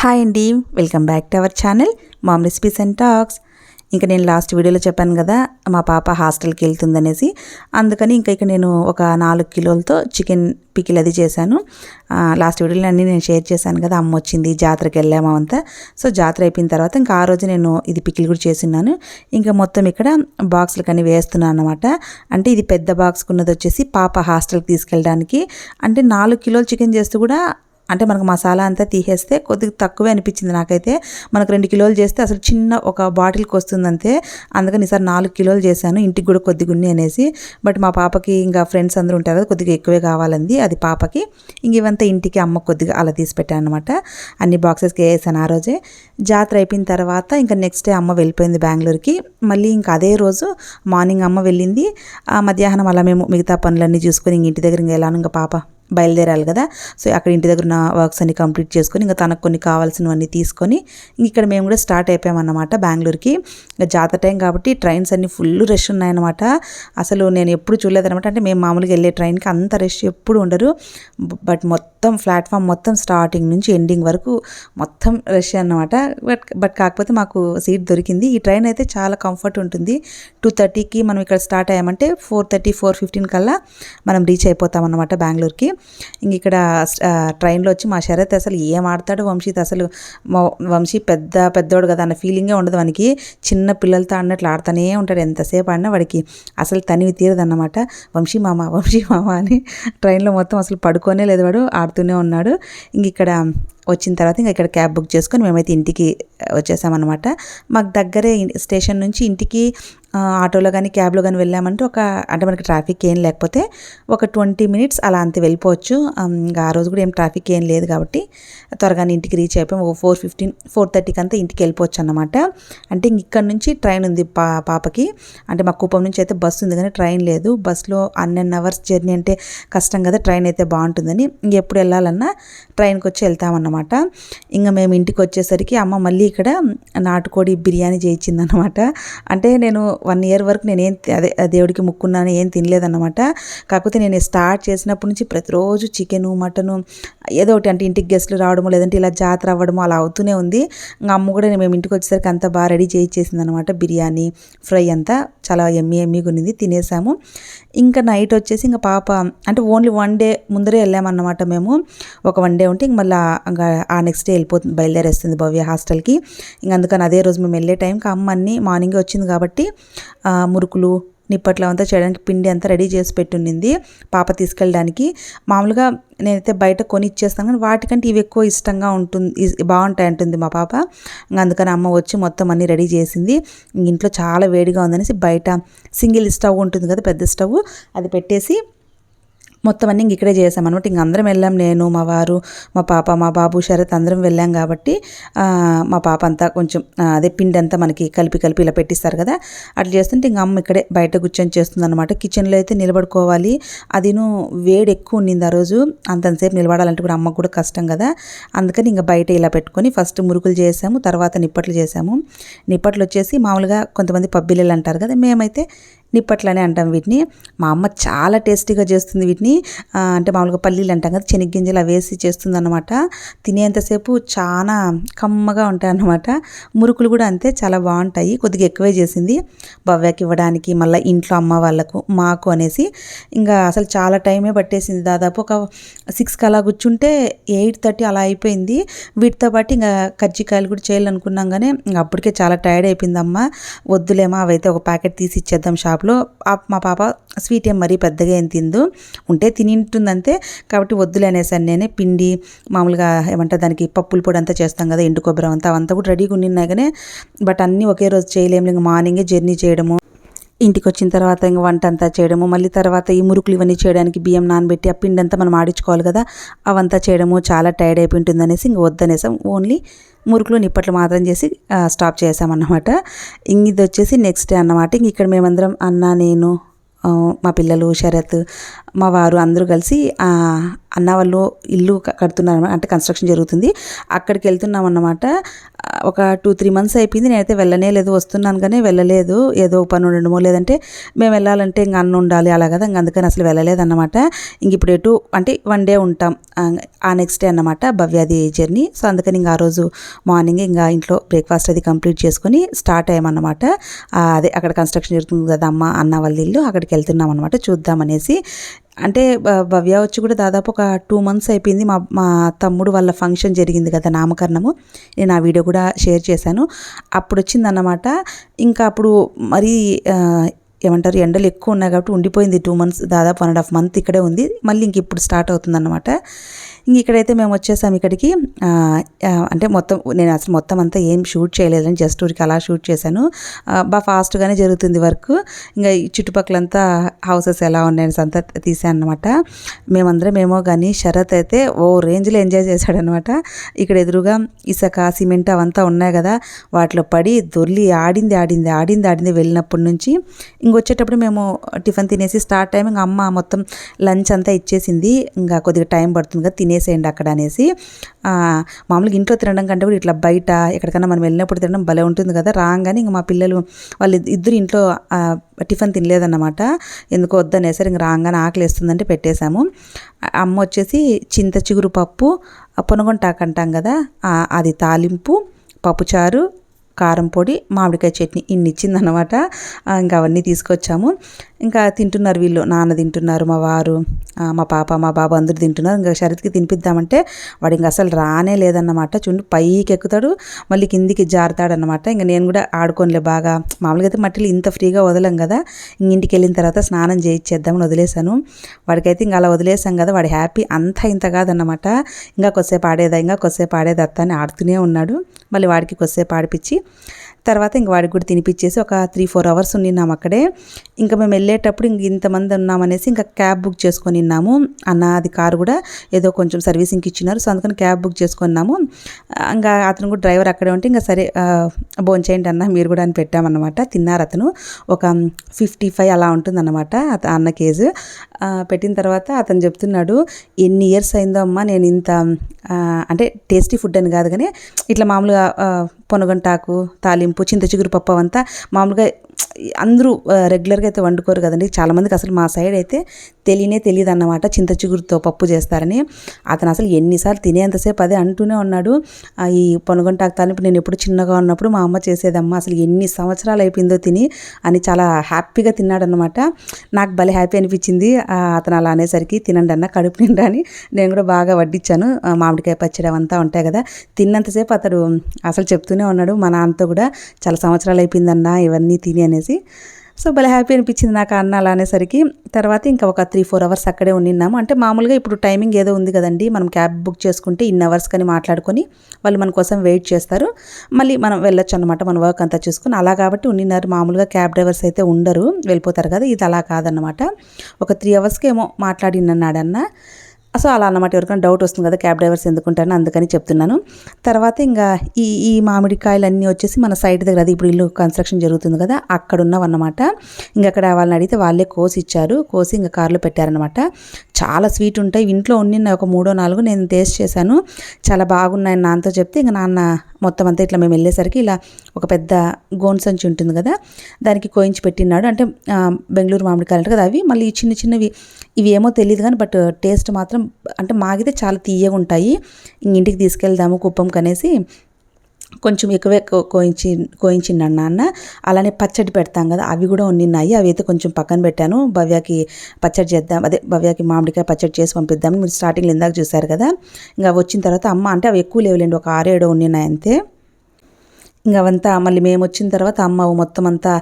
Hi అండి welcome back to our channel mom recipes and talks. ఇంకా నేను last వీడియోలో చెప్పాను కదా మా పాప హాస్టల్కి వెళ్తుందనేసి అందుకని ఇంకా ఇక నేను ఒక నాలుగు కిలోలతో చికెన్ పికిల్ అది చేశాను. లాస్ట్ వీడియోలో అన్నీ నేను షేర్ చేశాను కదా అమ్మ వచ్చింది జాతరకి వెళ్ళాము అంతా. సో జాతర అయిపోయిన తర్వాత ఇంకా ఆ రోజు నేను ఇది పికిల్ కూడా చేస్తున్నాను. ఇంకా మొత్తం ఇక్కడ బాక్స్లకు కానీ వేస్తున్నాను అనమాట అంటే ఇది పెద్ద బాక్స్ ఉన్నది వచ్చేసి పాప హాస్టల్కి తీసుకెళ్ళడానికి అంటే నాలుగు కిలోలు చికెన్ చేస్తూ కూడా అంటే మనకు మసాలా అంతా తీసేస్తే కొద్దిగా తక్కువే అనిపించింది నాకైతే. మనకు రెండు కిలోలు చేస్తే అసలు చిన్న ఒక బాటిల్కి వస్తుంది అంతే అందుకని ఈసారి నాలుగు కిలోలు చేశాను. ఇంటికి కూడా కొద్దిగా ఉన్నాయి అనేసి. బట్ మా పాపకి ఇంకా ఫ్రెండ్స్ అందరూ ఉంటారు కదా కొద్దిగా ఎక్కువే కావాలంది అది పాపకి. ఇంక ఇవంతా ఇంటికి అమ్మ కొద్దిగా అలా తీసి పెట్టాను అనమాట అన్ని బాక్సెస్కి వేసాను ఆ రోజే. జాతర అయిపోయిన తర్వాత ఇంకా నెక్స్ట్ డే అమ్మ వెళ్ళిపోయింది బెంగళూరుకి. మళ్ళీ ఇంకా అదే రోజు మార్నింగ్ అమ్మ వెళ్ళింది. ఆ మధ్యాహ్నం అలా మేము మిగతా పనులన్నీ చూసుకొని ఇంక ఇంటి దగ్గర ఇంకా వెళ్ళాను. ఇంకా పాప బయలుదేరాలి కదా. సో అక్కడ ఇంటి దగ్గర ఉన్న వర్క్స్ అన్ని కంప్లీట్ చేసుకొని ఇంకా తనకు కొన్ని కావాల్సినవన్నీ తీసుకొని ఇక్కడ మేము కూడా స్టార్ట్ అయిపోయామన్నమాట బెంగళూరుకి. ఇంకా జాతర టైం కాబట్టి ట్రైన్స్ అన్ని ఫుల్ రష్ ఉన్నాయన్నమాట. అసలు నేను ఎప్పుడు చూడలేదన్నమాట. అంటే మేము మామూలుగా వెళ్ళే ట్రైన్కి అంత రష్ ఎప్పుడు ఉండరు. బట్ మొత్తం ప్లాట్ఫామ్ మొత్తం స్టార్టింగ్ నుంచి ఎండింగ్ వరకు మొత్తం రష్ అన్నమాట. బట్ బట్ కాకపోతే మాకు సీట్ దొరికింది. ఈ ట్రైన్ అయితే చాలా కంఫర్ట్ ఉంటుంది. టూ థర్టీకి మనం ఇక్కడ స్టార్ట్ అయ్యామంటే ఫోర్ థర్టీ ఫోర్ ఫిఫ్టీన్ కల్లా మనం రీచ్ అయిపోతాం అనమాట బెంగళూరుకి. ఇంక ఇక్కడ ట్రైన్లో వచ్చి మా శరత్ అసలు ఏం ఆడతాడు వంశీత్ అసలు వంశీ పెద్ద పెద్దోడు కదా అన్న ఫీలింగే ఉండదు వానికి. చిన్న పిల్లలతో ఆడినట్లు ఆడుతూనే ఉంటాడు. ఎంతసేపు ఆడినా వాడికి అసలు తనివి తీరదన్నమాట. వంశీ మామ వంశీ మామ అని ట్రైన్లో మొత్తం అసలు పడుకోనే లేదు వాడు ఆడుతూనే ఉన్నాడు. ఇంక ఇక్కడ వచ్చిన తర్వాత ఇంకా ఇక్కడ క్యాబ్ బుక్ చేసుకొని మేమైతే ఇంటికి వచ్చేసామన్నమాట. మాకు దగ్గరే స్టేషన్ నుంచి ఇంటికి ఆటోలో కానీ క్యాబ్లో కానీ వెళ్ళామంటే ఒక అంటే మనకి ట్రాఫిక్ ఏం లేకపోతే ఒక ట్వంటీ మినిట్స్ అలా అంతే వెళ్ళిపోవచ్చు. ఇంకా ఆ రోజు కూడా ఏం ట్రాఫిక్ ఏం లేదు కాబట్టి త్వరగానే ఇంటికి రీచ్ అయిపోయాం. ఒక ఫోర్ ఫిఫ్టీన్ ఫోర్ థర్టీకి అంతా ఇంటికి వెళ్ళిపోవచ్చు అనమాట అంటే ఇక్కడ నుంచి ట్రైన్ ఉంది పా పాపకి. అంటే మా కుప్పం నుంచి అయితే బస్సు ఉంది కానీ ట్రైన్ లేదు. బస్సులో అన్నెన్ అవర్స్ జర్నీ అంటే కష్టం కదా ట్రైన్ అయితే బాగుంటుందని. ఇంకెప్పుడు వెళ్ళాలన్నా ట్రైన్కి వచ్చి వెళ్తామన్నమాట ఇంకా మేము ఇంటికి వచ్చేసరికి అమ్మ మళ్ళీ ఇక్కడ నాటుకోడి బిర్యానీ చేయించిందన్నమాట. అంటే నేను వన్ ఇయర్ వరకు నేనేం అదే దేవుడికి ముక్కున్నాను ఏం తినలేదన్నమాట. కాకపోతే నేను స్టార్ట్ చేసినప్పటి నుంచి ప్రతిరోజు చికెను మటను ఏదో ఒకటి అంటే ఇంటికి గెస్ట్లు రావడము లేదంటే ఇలా జాతర అవ్వడము అలా అవుతూనే ఉంది. ఇంకా అమ్మ కూడా మేము ఇంటికి వచ్చేసరికి అంతా బాగా రెడీ చేయించేసింది అనమాట బిర్యానీ ఫ్రై అంతా. చాలా ఎమ్మి ఎమ్మిగా ఉన్నింది తినేసాము. ఇంకా నైట్ వచ్చేసి ఇంకా పాప అంటే ఓన్లీ వన్ డే ముందరే వెళ్ళామన్నమాట మేము. ఒక వన్ డే ఉంటే ఇంక మళ్ళీ ఇంకా ఆ నెక్స్ట్ డే వెళ్ళిపోతుంది బయలుదేరేస్తుంది భవ్య హాస్టల్కి. ఇంక అందుకని అదే రోజు మేము వెళ్ళే టైంకి అమ్మ అన్ని మార్నింగే వచ్చింది కాబట్టి మురుకులు నిప్పట్లు అంతా చేయడానికి పిండి అంతా రెడీ చేసి పెట్టుండింది. పాప తీసుకెళ్ళడానికి. మామూలుగా నేనైతే బయట కొని ఇచ్చేస్తాను కానీ వాటికంటే ఇవి ఎక్కువ ఇష్టంగా ఉంటుంది బాగుంటాయి అంటుంది మా పాప. అందుకని అమ్మ వచ్చి మొత్తం అన్నీ రెడీ చేసింది. ఇంట్లో చాలా వేడిగా ఉందనేసి బయట సింగిల్ స్టవ్ ఉంటుంది కదా పెద్ద స్టవ్ అది పెట్టేసి మొత్తం అన్నీ ఇంక ఇక్కడే చేసామన్నమాట ఇంక అందరం వెళ్ళాం నేను మా వారు మా పాప మా బాబు శరత్ అందరం వెళ్ళాం కాబట్టి మా పాప అంతా కొంచెం అదే పిండి అంతా మనకి కలిపి కలిపి ఇలా పెట్టిస్తారు కదా. అట్లా చేస్తుంటే ఇంక అమ్మ ఇక్కడే బయట కూర్చొని చేస్తుంది అనమాట కిచెన్లో అయితే నిలబడుకోవాలి. అదిను వేడి ఎక్కువ ఉండింది ఆ రోజు. అంతంతసేపు నిలబడాలంటే కూడా అమ్మకు కూడా కష్టం కదా. అందుకని ఇంకా బయట ఇలా పెట్టుకొని ఫస్ట్ మురుకులు చేసాము తర్వాత నిప్పట్లు చేసాము. నిప్పట్లు వచ్చేసి మామూలుగా కొంతమంది పబ్బిళ్ళు అంటారు కదా మేమైతే నిప్పట్లనే అంటాం వీటిని. మా అమ్మ చాలా టేస్టీగా చేస్తుంది వీటిని. అంటే మామూలుగా పల్లీలు అంటాం కదా శనగ్గింజలు వేసి చేస్తుంది అనమాట తినేంతసేపు చాలా కమ్మగా ఉంటాయి అన్నమాట మురుకులు కూడా అంతే చాలా బాగుంటాయి. కొద్దిగా ఎక్కువే చేసింది. భవ్యకి ఇవ్వడానికి మళ్ళీ ఇంట్లో అమ్మ వాళ్ళకు మాకు అనేసి. ఇంకా అసలు చాలా టైమే పట్టేసింది. దాదాపు ఒక సిక్స్కి అలా కూర్చుంటే ఎయిట్ థర్టీ అలా అయిపోయింది. వీటితో పాటు ఇంకా కజ్జికాయలు కూడా చేయాలనుకున్నాం కానీ ఇంకా అప్పటికే చాలా టైర్డ్ అయిపోయింది అమ్మ. వద్దులేమా అవైతే ఒక ప్యాకెట్ తీసి ఇచ్చేద్దాం షాప్ ఆ- మా పాప స్వీట్ ఏం మరీ పెద్దగా ఏం తిందు. ఉంటే తినింటుందంతే. కాబట్టి వద్దులే అనేసాను నేనే పిండి మామూలుగా ఏమంటారు దానికి పప్పుల పొడి అంతా చేస్తాం కదా ఎండు కొబ్బరి అంతా అవంతా కూడా రెడీగా ఉండినా కానీ బట్ అన్నీ ఒకే రోజు చేయలేము ఇంకా మార్నింగే జర్నీ చేయడము. ఇంటికి వచ్చిన తర్వాత ఇంకా వంట అంతా చేయడము మళ్ళీ తర్వాత ఈ మురుకులు ఇవన్నీ చేయడానికి బియ్యం నానబెట్టి ఆ పిండి అంతా మనం ఆడించుకోవాలి కదా అవంతా చేయడము చాలా టైర్డ్ అయిపోయి అనేసి ఇంక వద్దనేసాం. ఓన్లీ మురుకులు నిప్పట్లు మాత్రం చేసి స్టాప్ చేసామన్నమాట. ఇంక ఇది వచ్చేసి నెక్స్ట్ డే అన్నమాట. ఇంక ఇక్కడ మేమందరం అన్న నేను మా పిల్లలు శరత్ మా వారు అందరూ కలిసి అన్న వాళ్ళు ఇల్లు కడుతున్నారు అంటే కన్స్ట్రక్షన్ జరుగుతుంది. అక్కడికి వెళ్తున్నాం అన్నమాట ఒక టూ త్రీ మంత్స్ అయిపోయింది. నేనైతే వెళ్ళనే లేదు వస్తున్నాను కానీ వెళ్ళలేదు. ఏదో పని ఉండడమో లేదంటే మేము వెళ్ళాలంటే ఇంక అన్న ఉండాలి అలా కదా. ఇంక అందుకని అసలు వెళ్ళలేదన్నమాట. ఇంక ఇప్పుడు ఎటు అంటే వన్ డే ఉంటాం. ఆ, నెక్స్ట్ డే అన్నమాట భవ్యాది జర్నీ సో అందుకని ఇంకా ఆ రోజు మార్నింగ్ ఇంకా ఇంట్లో బ్రేక్ఫాస్ట్ అది కంప్లీట్ చేసుకొని స్టార్ట్ అయ్యామన్నమాట. అదే అక్కడ కన్స్ట్రక్షన్ జరుగుతుంది కదా అమ్మ అన్న వాళ్ళ ఇల్లు అక్కడికి వెళ్తున్నాం అనమాట చూద్దామనేసి అంటే భ- భవ్య వచ్చి కూడా దాదాపు ఒక టూ మంత్స్ అయిపోయింది మా మా తమ్ముడు వాళ్ళ ఫంక్షన్ జరిగింది కదా నామకరణము. నేను ఆ వీడియో కూడా షేర్ చేశాను. అప్పుడు వచ్చిందన్నమాట ఇంకా అప్పుడు మరీ ఏమంటారు ఎండలు ఎక్కువ ఉన్నాయి కాబట్టి ఉండిపోయింది టూ మంత్స్ దాదాపు వన్ అండ్ హాఫ్ మంత్ ఇక్కడే ఉంది. మళ్ళీ ఇంక ఇప్పుడు స్టార్ట్ అవుతుందన్నమాట. ఇంక ఇక్కడైతే మేము వచ్చేసాం ఇక్కడికి. అంటే మొత్తం నేను అసలు మొత్తం అంతా ఏం షూట్ చేయలేదని జస్ట్ ఊరికి అలా షూట్ చేశాను. బాగా ఫాస్ట్గానే జరుగుతుంది వర్క్ ఇంకా ఈ చుట్టుపక్కలంతా హౌసెస్ ఎలా ఉన్నాయని అంతా తీసాను అనమాట మేమందరం ఏమో కానీ శరత్ అయితే ఓ రేంజ్లో ఎంజాయ్ చేశాడనమాట ఇక్కడ ఎదురుగా ఇసక సిమెంట్ అవంతా ఉన్నాయి కదా. వాటిలో పడి దొర్లి ఆడింది ఆడింది ఆడింది ఆడింది వెళ్ళినప్పటి నుంచి ఇంకొచ్చేటప్పుడు మేము టిఫిన్ తినేసి స్టార్ట్ టైం ఇంకా అమ్మ మొత్తం లంచ్ అంతా ఇచ్చేసింది. ఇంకా కొద్దిగా టైం పడుతుంది కదా తినేసేయండి అక్కడ అనేసి. మామూలుగా ఇంట్లో తినడం కంటే కూడా ఇట్లా బయట ఎక్కడికైనా మనం వెళ్ళినప్పుడు తినడం భలే ఉంటుంది కదా. రాగానే ఇంకా మా పిల్లలు వాళ్ళు ఇద్దరు ఇంట్లో టిఫిన్ తినలేదన్నమాట. ఎందుకు వద్దనేసరి. ఇంక రాగానే ఆకలి వేస్తుందంటే పెట్టేశాము. అమ్మ వచ్చేసి చింత చిగురు పప్పు ఆ పొనగొంటాకు అంటాం కదా అది తాలింపు పప్పుచారు కారం పొడి మామిడికాయ చట్నీ ఇన్ని ఇచ్చిందనమాట ఇంకా అవన్నీ తీసుకొచ్చాము. ఇంకా తింటున్నారు వీళ్ళు నాన్న తింటున్నారు మా వారు మా పాప మా బాబు అందరూ తింటున్నారు. ఇంకా శరత్కి తినిపిద్దామంటే వాడు ఇంకా అసలు రానే లేదన్నమాట. చూడు పైకి ఎక్కుతాడు మళ్ళీ కిందికి జారుతాడనమాట ఇంకా నేను కూడా ఆడుకోనిలే బాగా. మామూలుగా అయితే మట్టిలో ఇంత ఫ్రీగా వదలం కదా. ఇంటికి వెళ్ళిన తర్వాత స్నానం చేయించేద్దామని వదిలేశాను. వాడికైతే ఇంకా అలా వదిలేసాం కదా వాడు హ్యాపీ అంత ఇంత కాదన్నమాట. ఇంకా కొద్దిసేపు ఆడేదా ఇంకా కొద్దిసేపు ఆడేదా అత్త అని ఆడుతూనే ఉన్నాడు. మళ్ళీ వాడికి కొద్దిసేపు ఆడిపించి తర్వాత ఇంక వాడికి కూడా తినిపించేసి ఒక త్రీ ఫోర్ అవర్స్ ఉండినాం అక్కడే. ఇంకా మేము వెళ్ళేటప్పుడు ఇంక ఇంతమంది ఉన్నామనేసి ఇంకా క్యాబ్ బుక్ చేసుకొని ఉన్నాము. అన్న అది కారు కూడా ఏదో కొంచెం సర్వీసింగ్కి ఇచ్చినారు సో అందుకని క్యాబ్ బుక్ చేసుకున్నాము ఇంకా అతను కూడా డ్రైవర్ అక్కడే ఉంటే ఇంకా సరే భోంచేయండి అన్న మీరు కూడా అని పెట్టామన్నమాట. తిన్నారు అతను. ఒక ఫిఫ్టీ ఫైవ్ అలా ఉంటుందన్నమాట అత అన్న కేజు. పెట్టిన తర్వాత అతను చెప్తున్నాడు ఎన్ని ఇయర్స్ అయిందో అమ్మా నేను ఇంత అంటే టేస్టీ ఫుడ్ అని కాదు కానీ ఇట్లా మామూలుగా పొనగంటాకు తాలింపు పుచ్చింత చిగురు పప్పు అవంతా మామూలుగా అందరూ రెగ్యులర్గా అయితే వండుకోరు కదండి. చాలామందికి అసలు మా సైడ్ అయితే తెలియనే తెలియదు అన్నమాట చింత చిగురుతో పప్పు చేస్తారని. అతను అసలు ఎన్నిసార్లు తినేంతసేపు అదే అంటూనే ఉన్నాడు. ఈ పొనగంటాకు తాలింపు నేను ఎప్పుడు చిన్నగా ఉన్నప్పుడు మా అమ్మ చేసేదమ్మ అసలు ఎన్ని సంవత్సరాలు అయిపోయిందో తిని అని చాలా హ్యాపీగా తిన్నాడనమాట నాకు భలే హ్యాపీ అనిపించింది. అతను అలా అనేసరికి తినండి అన్న కడుపు నిండా అని నేను కూడా బాగా వడ్డించాను మామిడికాయ పచ్చడి అవంతా ఉంటాయి కదా. తిన్నంతసేపు అతడు అసలు చెప్తూనే ఉన్నాడు. మా నాన్నతో కూడా చాలా సంవత్సరాలు అయిపోయిందన్న ఇవన్నీ తిని అనేసి. సో భలే హ్యాపీ అనిపించింది నాకు అన్న అలా అనేసరికి. తర్వాత ఇంకా ఒక త్రీ ఫోర్ అవర్స్ అక్కడే ఉండిన్నాము అంటే మామూలుగా ఇప్పుడు టైమింగ్ ఏదో ఉంది కదండి మనం క్యాబ్ బుక్ చేసుకుంటే ఇన్ అవర్స్ కానీ మాట్లాడుకొని వాళ్ళు మన కోసం వెయిట్ చేస్తారు. మళ్ళీ మనం వెళ్ళొచ్చు అనమాట మన వర్క్ అంతా చూసుకుని. అలా కాబట్టి ఉండినారు. మామూలుగా క్యాబ్ డ్రైవర్స్ అయితే ఉండరు వెళ్ళిపోతారు కదా ఇది అలా కాదన్నమాట. ఒక త్రీ అవర్స్కి ఏమో మాట్లాడినన్నాడన్న సో అలా అన్నమాట. ఎవరికైనా డౌట్ వస్తుంది కదా క్యాబ్ డ్రైవర్స్ ఎందుకుంటారని అందుకని చెప్తున్నాను. తర్వాత ఇంకా ఈ ఈ మామిడికాయలు అన్నీ వచ్చేసి మన సైడ్ దగ్గర అది ఇప్పుడు ఇల్లు కన్స్ట్రక్షన్ జరుగుతుంది కదా అక్కడ ఉన్నవన్నమాట ఇంకా అక్కడ వాళ్ళని అడిగితే వాళ్ళే కోసి ఇచ్చారు కోసి ఇంకా కార్లో పెట్టారనమాట చాలా స్వీట్ ఉంటాయి. ఇంట్లో ఉండిన ఒక మూడో నాలుగు నేను టేస్ట్ చేశాను. చాలా బాగున్నాయని నాన్నతో చెప్తే ఇంకా నాన్న మొత్తం అంతా ఇట్లా మేము వెళ్ళేసరికి ఇలా ఒక పెద్ద గోన్ సంచి ఉంటుంది కదా దానికి కోయించి పెట్టినాడు అంటే బెంగళూరు మామిడికాయలు అంటే కదా అవి. మళ్ళీ చిన్న చిన్నవి ఇవి ఏమో తెలియదు కానీ బట్ టేస్ట్ మాత్రం అంటే మాగితే చాలా తీయగా ఉంటాయి. ఇంటికి తీసుకెళ్దాము కుప్పం కనేసి కొంచెం ఎక్కువే కోయించి కోయించిండు నాన్న అలానే పచ్చడి పెడతాం కదా అవి కూడా ఉన్నాయి అవి అయితే కొంచెం పక్కన పెట్టాను. భవ్యాకి పచ్చడి చేద్దాం అదే భవ్యాకి మామిడికాయ పచ్చడి చేసి పంపిద్దాం మీరు స్టార్టింగ్లో ఇందాక చూశారు కదా. ఇంకా వచ్చిన తర్వాత అమ్మ అంటే అవి ఎక్కువ లేవులేండి ఒక ఆరేడో ఉన్నాయి అంతే. ఇంకా అవంతా మళ్ళీ మేము వచ్చిన తర్వాత అమ్మ మొత్తం అంతా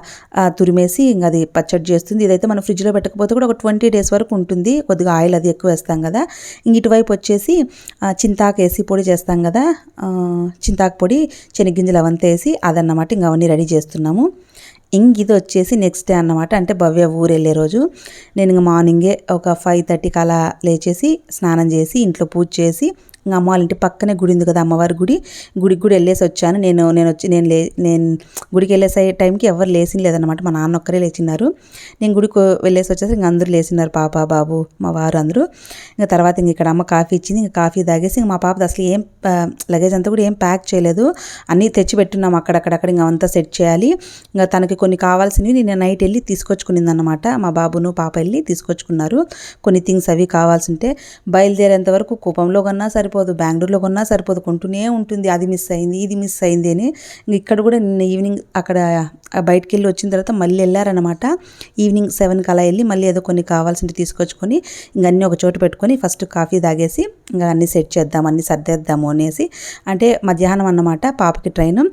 తురిమేసి ఇంకా అది పచ్చడి చేస్తుంది. ఇదైతే మనం ఫ్రిడ్జ్లో పెట్టకపోతే కూడా ఒక ట్వంటీ డేస్ వరకు ఉంటుంది. కొద్దిగా ఆయిల్ అది ఎక్కువ వేస్తాం కదా. ఇంక ఇటువైపు వచ్చేసి చింతాకు వేసి పొడి చేస్తాం కదా. చింతాకు పొడి శనగ్గింజలు అవంతా వేసి అదన్నమాట ఇంకా అవన్నీ రెడీ చేస్తున్నాము. ఇంక ఇది వచ్చేసి నెక్స్ట్ డే అన్నమాట. అంటే భవ్య ఊరు వెళ్ళే రోజు. నేను ఇంక మార్నింగే ఒక ఫైవ్ థర్టీకి అలా లేచేసి స్నానం చేసి ఇంట్లో పూజ చేసి ఇంకా అమ్మ వాళ్ళ ఇంటి పక్కనే గుడి ఉంది కదా అమ్మవారి గుడి. గుడికి కూడా వెళ్ళేసి వచ్చాను. నేను నేను వచ్చి నేను లే నేను గుడికి వెళ్ళేసే టైంకి ఎవరు లేచిన లేదనమాట మా నాన్న ఒక్కరే లేచినారు నేను గుడికి వెళ్ళేసి వచ్చేసి ఇంకా అందరూ లేచినారు పాప బాబు మా వారు అందరూ. ఇంకా తర్వాత ఇంక ఇక్కడ అమ్మ కాఫీ ఇచ్చింది. ఇంకా కాఫీ తాగేసి ఇంక మా పాపది అసలు ఏం లగేజ్ అంతా కూడా ఏం ప్యాక్ చేయలేదు. అన్నీ తెచ్చి పెట్టున్నాం అక్కడక్కడక్కడ ఇంకా అంతా సెట్ చేయాలి. ఇంకా తనకి కొన్ని కావాల్సినవి నేను నైట్ వెళ్ళి తీసుకొచ్చుకునింది అనమాట మా బాబును పాప వెళ్ళి తీసుకొచ్చుకున్నారు. కొన్ని థింగ్స్ అవి కావాల్సి ఉంటే బయలుదేరేంత వరకు కన్నా సరే సరిపోదు. బెంగళూరులో కొన్నా సరిపోదు. కొంటూనే ఉంటుంది. అది మిస్ అయింది ఇది మిస్ అయింది అని ఇంక ఇక్కడ కూడా నిన్న ఈవినింగ్ అక్కడ బయటికి వెళ్ళి వచ్చిన తర్వాత మళ్ళీ వెళ్ళారనమాట ఈవినింగ్ సెవెన్కి అలా వెళ్ళి మళ్ళీ ఏదో కొన్ని కావాల్సింది తీసుకొచ్చుకొని ఇంక అన్నీ ఒక చోటు పెట్టుకొని ఫస్ట్ కాఫీ తాగేసి ఇంకా అన్నీ సెట్ చేద్దాం అన్నీ సర్దేద్దాము అనేసి. అంటే మధ్యాహ్నం అన్నమాట పాపకి ట్రైన్.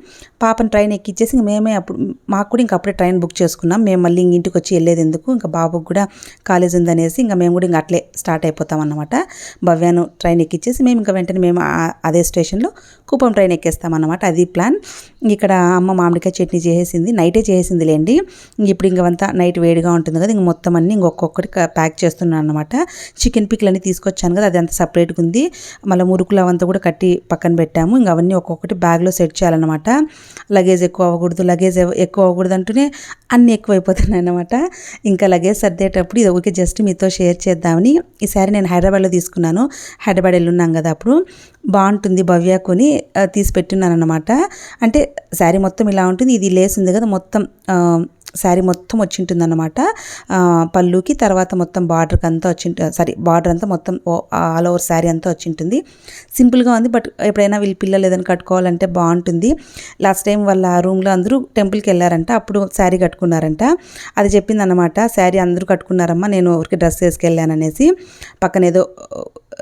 పాపని ట్రైన్ ఎక్కిచ్చేసి ఇంక మేమే అప్పుడు మాకు కూడా ఇంకా అప్పుడే ట్రైన్ బుక్ చేసుకున్నాం. మేము మళ్ళీ ఇంటికి వచ్చి వెళ్ళేది ఎందుకు? ఇంకా బాబుకి కూడా కాలేజ్ ఉందనేసి ఇంకా మేము కూడా ఇంకా అట్లే స్టార్ట్ అయిపోతాం అన్నమాట. భవ్యాను ట్రైన్ ఎక్కిచ్చేసి మేము ఇంకా వెంటనే మేము అదే స్టేషన్లో కూపం ట్రైన్ ఎక్కేస్తామన్నమాట. అది ప్లాన్. ఇక్కడ అమ్మ మామిడికాయ చట్నీ చేసేసింది నైటే చేసేసింది లేండి ఇంక ఇప్పుడు ఇంకంతా నైట్ వేడిగా ఉంటుంది కదా ఇంక మొత్తం అన్ని ఇంకొకటి ప్యాక్ చేస్తున్నాను అనమాట చికెన్ పిక్లు అన్ని తీసుకొచ్చాను కదా అది అంత సపరేట్గా ఉంది. మళ్ళీ మురుకులు అవంతా కూడా కట్టి పక్కన పెట్టాము. ఇంక అవన్నీ ఒక్కొక్కటి బ్యాగ్లో సెట్ చేయాలన్నమాట. లగేజ్ ఎక్కువ అవ్వకూడదు లగేజ్ ఎక్కువ అవ్వకూడదు అంటూనే అన్నీ ఎక్కువైపోతున్నాయి అనమాట ఇంకా లగేజ్ సర్దేటప్పుడు ఇది ఊరికే జస్ట్ మీతో షేర్ చేద్దామని ఈసారి నేను హైదరాబాద్లో తీసుకున్నాను. హైదరాబాద్ వెళ్ళున్నాం కదా అప్పుడు బాగుంటుంది భవ్య కొని తీసి పెట్టున్నానమాట అనమాట అంటే శారీ మొత్తం ఇలా ఉంటుంది ఇది లేస్ ఉంది కదా మొత్తం శారీ మొత్తం వచ్చింటుంది అనమాట పళ్ళుకి తర్వాత మొత్తం బార్డర్కి అంతా వచ్చి సారీ బార్డర్ అంతా మొత్తం ఆల్ ఓవర్ శారీ అంతా వచ్చింటుంది. సింపుల్గా ఉంది బట్ ఎప్పుడైనా వీళ్ళు పిల్లలు ఏదైనా కట్టుకోవాలంటే బాగుంటుంది. లాస్ట్ టైం వాళ్ళ రూమ్లో అందరూ టెంపుల్కి వెళ్ళారంట అప్పుడు శారీ కట్టుకున్నారంట. అది చెప్పింది అనమాట శారీ అందరూ కట్టుకున్నారమ్మా నేను ఊరికి డ్రెస్ వేసుకెళ్ళాను అనేసి పక్కన ఏదో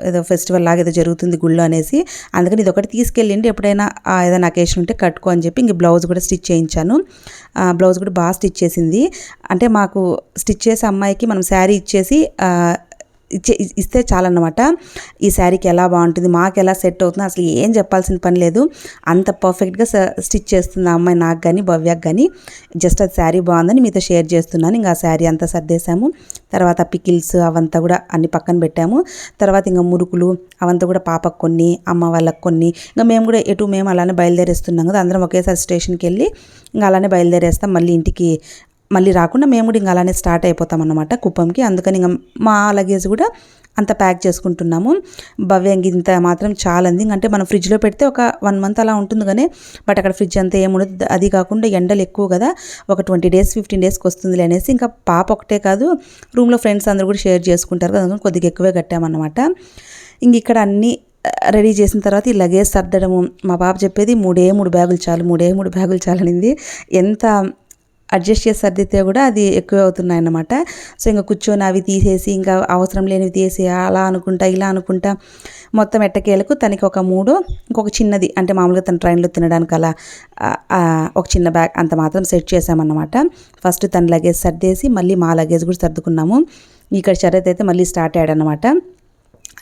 ఏదో ఫెస్టివల్ లాగా ఏదో జరుగుతుంది గుళ్ళో అనేసి. అందుకని ఇది ఒకటి తీసుకెళ్ళిండి. ఎప్పుడైనా ఏదైనా అకేషన్ ఉంటే కట్టుకో అని చెప్పి ఇంక బ్లౌజ్ కూడా స్టిచ్ చేయించాను. బ్లౌజ్ కూడా బాగా స్టిచ్ చేసింది. అంటే మాకు స్టిచ్ చేసే అమ్మాయికి మనం శారీ ఇచ్చేసి ఇచ్చే ఇస్తే చాలన్నమాట. ఈ శారీకి ఎలా బాగుంటుంది మాకు ఎలా సెట్ అవుతుంది అసలు ఏం చెప్పాల్సిన పని లేదు. అంత పర్ఫెక్ట్గా స్టిచ్ చేస్తుంది ఆ అమ్మాయి నాకు కానీ భవ్యకు కానీ జస్ట్ అది శారీ బాగుందని మీతో షేర్ చేస్తున్నాను. ఇంకా ఆ శారీ అంతా సర్దేశాము. తర్వాత పికిల్స్ అవంతా కూడా అన్ని పక్కన పెట్టాము. తర్వాత ఇంకా మురుకులు అవంతా కూడా పాపకు కొన్ని అమ్మ వాళ్ళకి కొన్ని. ఇంకా మేము కూడా ఎటు మేము అలానే బయలుదేరేస్తున్నాం కదా అందరం ఒకేసారి స్టేషన్కి వెళ్ళి ఇంకా అలానే బయలుదేరేస్తాం. మళ్ళీ ఇంటికి మళ్ళీ రాకుండా మేము కూడా ఇంకా అలానే స్టార్ట్ అయిపోతాం అనమాట కుప్పంకి. అందుకని ఇంకా మా లగేజ్ కూడా అంత ప్యాక్ చేసుకుంటున్నాము. భవ్యంగి ఇంత మాత్రం చాలా అంది అంటే మనం ఫ్రిడ్జ్లో పెడితే ఒక వన్ మంత్ అలా ఉంటుంది కానీ బట్ అక్కడ ఫ్రిడ్జ్ అంతా ఏముండదు అది కాకుండా ఎండలు ఎక్కువ కదా ఒక ట్వంటీ డేస్ ఫిఫ్టీన్ డేస్కి వస్తుంది అనేసి ఇంకా పాప ఒకటే కాదు రూమ్లో ఫ్రెండ్స్ అందరూ కూడా షేర్ చేసుకుంటారు కదా కొద్దిగా ఎక్కువే కట్టామన్నమాట ఇంక ఇక్కడ అన్నీ రెడీ చేసిన తర్వాత ఈ లగేజ్ సర్దడము మా పాప చెప్పేది మూడే మూడు బ్యాగులు చాలు మూడే మూడు బ్యాగులు చాలనింది ఎంత అడ్జస్ట్ చేసి సర్దితే కూడా అది ఎక్కువ అవుతున్నాయి అన్నమాట సో ఇంకా కూర్చొని అవి తీసేసి ఇంకా అవసరం లేనివి తీసి అలా అనుకుంటా ఇలా అనుకుంటా మొత్తం ఎట్టకేలకు తనకి ఒక మూడు ఇంకొక చిన్నది అంటే మామూలుగా తన ట్రైన్లో తినడానికి అలా ఒక చిన్న బ్యాగ్ అంత మాత్రం సెట్ చేసామన్నమాట ఫస్ట్ తన లగేజ్ సర్దేసి మళ్ళీ మా లగేజ్ కూడా సర్దుకున్నాము. ఇక్కడ శరత్ అయితే మళ్ళీ స్టార్ట్ అయ్యాడనమాట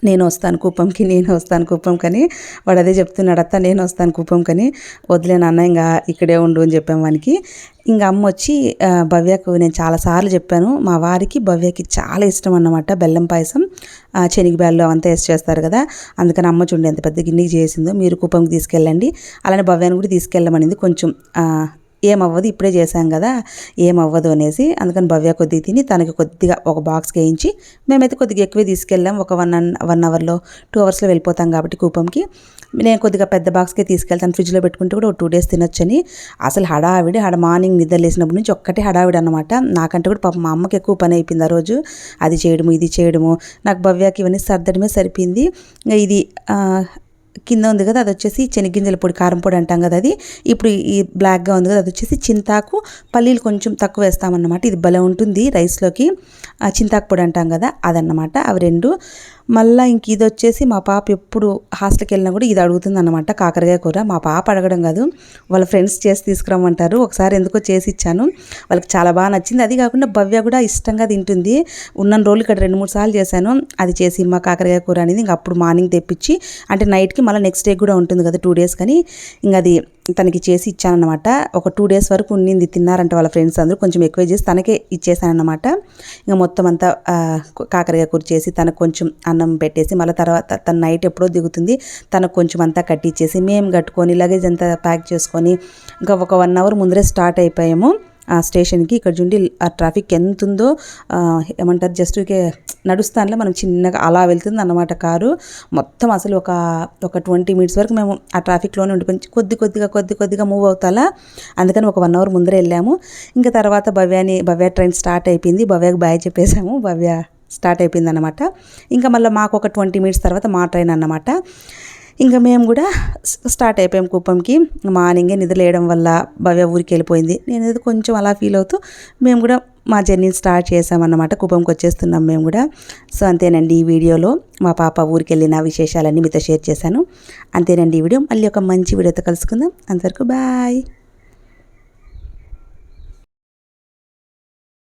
నేను వస్తాను కుప్పంకి నేను వస్తాను కుప్పంకని వాడు అదే చెప్తున్నాడు అత్త నేను వస్తాను కుప్పంకని వదిలే నాన్న ఇంకా ఇక్కడే ఉండు అని చెప్పాము వానికి. ఇంకా అమ్మ వచ్చి భవ్యకు నేను చాలాసార్లు చెప్పాను. మా వారికి భవ్యకి చాలా ఇష్టం అన్నమాట బెల్లం పాయసం. ఆ, శనగబ్యాళ్ళు అవంతా వేసి చేస్తారు కదా. అందుకని అమ్మ చూడండి ఎంత పెద్ద గిన్నెకి చేసిందో మీరు కుప్పంకి తీసుకెళ్ళండి. అలానే భవ్యాన్ని కూడా తీసుకెళ్ళమనింది కొంచెం. ఏమవ్వదు ఇప్పుడే చేశాం కదా ఏమవ్వదు అనేసి అందుకని భవ్య కొద్దిగా తిని తనకి కొద్దిగా ఒక బాక్స్ వేయించి మేమైతే కొద్దిగా ఎక్కువే తీసుకెళ్ళాం. ఒక వన్ అన్ వన్ అవర్లో టూ అవర్స్లో వెళ్ళిపోతాం కాబట్టి కూపంకి. నేను కొద్దిగా పెద్ద బాక్స్కే తీసుకెళ్తాను ఫ్రిడ్జ్లో పెట్టుకుంటే కూడా ఒక టూ డేస్ తినొచ్చని. అసలు హడావిడి హడ మార్నింగ్ నిద్ర లేసినప్పటి నుంచి ఒక్కటే హడావిడి అనమాట నాకంటే కూడా పాపం మా అమ్మకి ఎక్కువ పని అయిపోయింది ఆ రోజు. అది చేయడము ఇది చేయడము. నాకు భవ్యకి ఇవన్నీ సర్దడమే సరిపోయింది. ఇది కింద ఉంది కదా అది వచ్చేసి చెనిగ్గింజల పొడి కారం పొడి అంటాం కదా అది. ఇప్పుడు ఈ బ్లాక్గా ఉంది కదా అది వచ్చేసి చింతాకు పల్లీలు కొంచెం తక్కువ వేస్తామన్నమాట. ఇది భలే ఉంటుంది రైస్లోకి. చింతాకు పొడి అంటాం కదా అదన్నమాట. అవి రెండు. మళ్ళీ ఇంక ఇది వచ్చేసి మా పాప ఎప్పుడు హాస్టల్కి వెళ్ళినా కూడా ఇది అడుగుతుంది అనమాట కాకరకాయ కూర. మా పాప అడగడం కాదు వాళ్ళ ఫ్రెండ్స్ చేసి తీసుకురమ్మంటారు. ఒకసారి ఎందుకో చేసి ఇచ్చాను. వాళ్ళకి చాలా బాగా నచ్చింది. అది కాకుండా భవ్య కూడా ఇష్టంగా తింటుంది. ఉన్న రోజులు ఇక్కడ రెండు మూడు సార్లు చేశాను. అది చేసి మా కాకరకాయ కూర అనేది ఇంక అప్పుడు మార్నింగ్ తెప్పించి అంటే నైట్కి మళ్ళీ నెక్స్ట్ డే కూడా ఉంటుంది కదా టూ డేస్ కానీ ఇంక అది తనకి చేసి ఇచ్చానమాట ఒక టూ డేస్ వరకు ఉండింది తిన్నారంట వాళ్ళ ఫ్రెండ్స్ అందరూ. కొంచెం ఎక్కువ చేసి తనకే ఇచ్చేసానమాట ఇంకా మొత్తం అంతా కాకరగా కాకరకాయ కూర చేసి తనకు కొంచెం అన్నం పెట్టేసి మళ్ళీ తర్వాత తన నైట్ ఎప్పుడో దిగుతుంది. తనకు కొంచెం అంతా కట్టించేసి మేము కట్టుకొని లగేజ్ అంతా ప్యాక్ చేసుకొని ఇంకా ఒక వన్ అవర్ ముందరే స్టార్ట్ అయిపోయాము. ఆ స్టేషన్కి ఇక్కడ చూండి ఆ ట్రాఫిక్ ఎంత ఉందో ఏమంటారు జస్ట్ నడుస్తానులే మనం చిన్నగా అలా వెళ్తుంది అన్నమాట కారు. మొత్తం అసలు ఒక ఒక ట్వంటీ మినిట్స్ వరకు మేము ఆ ట్రాఫిక్లోనే ఉండిపోయి కొద్ది కొద్దిగా కొద్ది కొద్దిగా మూవ్ అవుతాలా. అందుకని ఒక వన్ అవర్ ముందరే వెళ్ళాము. ఇంకా తర్వాత భవ్యాని భవ్య ట్రైన్ స్టార్ట్ అయిపోయింది. భవ్యకు బాయ్ చెప్పేసాము భవ్య స్టార్ట్ అయిపోయింది అనమాట ఇంకా మళ్ళీ మాకు ఒక ట్వంటీ మినిట్స్ తర్వాత మా ట్రైన్ అన్నమాట. ఇంకా మేము కూడా స్టార్ట్ అయిపోయాం కుప్పంకి మార్నింగే నిద్రలేయడం వల్ల భవ్య ఊరికి వెళ్ళిపోయింది. నేను కొంచెం అలా ఫీల్ అవుతూ మేము కూడా మా జర్నీని స్టార్ట్ చేసామన్నమాట కుప్పంకి వచ్చేస్తున్నాం మేము కూడా. సో అంతేనండి ఈ వీడియోలో. మా పాప ఊరికి వెళ్ళిన విశేషాలన్నీ మీతో షేర్ చేశాను. అంతేనండి ఈ వీడియో. మళ్ళీ ఒక మంచి వీడియోతో కలుసుకుందాం. అంతవరకు బాయ్